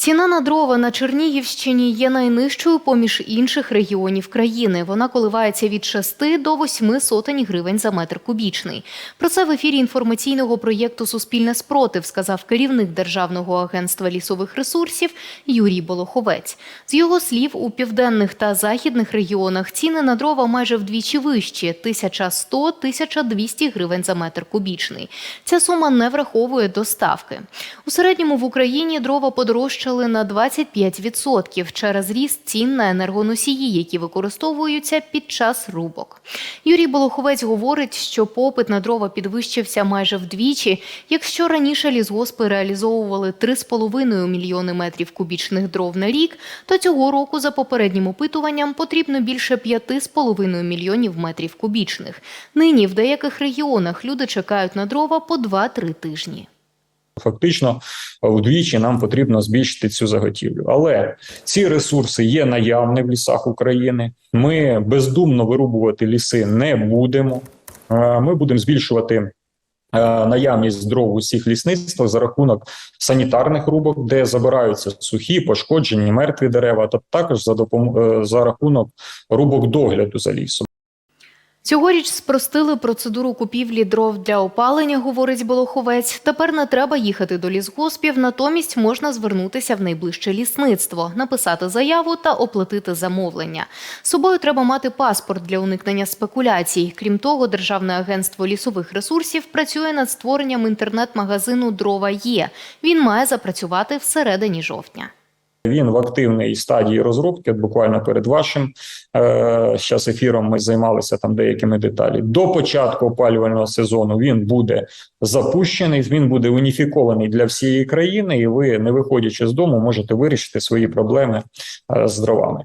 Ціна на дрова на Чернігівщині є найнижчою поміж інших регіонів країни. Вона коливається від 6 до 8 сотень гривень за метр кубічний. Про це в ефірі інформаційного проєкту Суспільне спротив сказав керівник Державного агентства лісових ресурсів Юрій Болоховець. З його слів, у південних та західних регіонах ціни на дрова майже вдвічі вищі 1100-1200 гривень за метр кубічний. Ця сума не враховує доставки. У середньому в Україні дрова подорожчали на 25% через ріст цін на енергоносії, які використовуються під час рубок. Юрій Болоховець говорить, що попит на дрова підвищився майже вдвічі. Якщо раніше лісгоспи реалізовували 3,5 мільйони метрів кубічних дров на рік, то цього року за попереднім опитуванням потрібно більше 5,5 мільйонів метрів кубічних. Нині в деяких регіонах люди чекають на дрова по 2-3 тижні. Фактично, вдвічі нам потрібно збільшити цю заготівлю. Але ці ресурси є наявні в лісах України. Ми бездумно вирубувати ліси не будемо. Е, Ми будемо збільшувати е, наявність дров у всіх лісництвах за рахунок санітарних рубок, де забираються сухі, пошкоджені, мертві дерева, та також за допом... е, за рахунок рубок догляду за лісом. Цьогоріч спростили процедуру купівлі дров для опалення, говорить Болоховець. Тепер не треба їхати до лісгоспів, натомість можна звернутися в найближче лісництво, написати заяву та оплатити замовлення. З собою треба мати паспорт для уникнення спекуляцій. Крім того, Державне агентство лісових ресурсів працює над створенням інтернет-магазину Дрова є. Він має запрацювати всередині жовтня. Він в активній стадії розробки. Буквально перед вашим е, зараз ефіром ми займалися там деякими деталі. До початку опалювального сезону він буде запущений. Він буде уніфікований для всієї країни, і ви, не виходячи з дому, можете вирішити свої проблеми е, з дровами.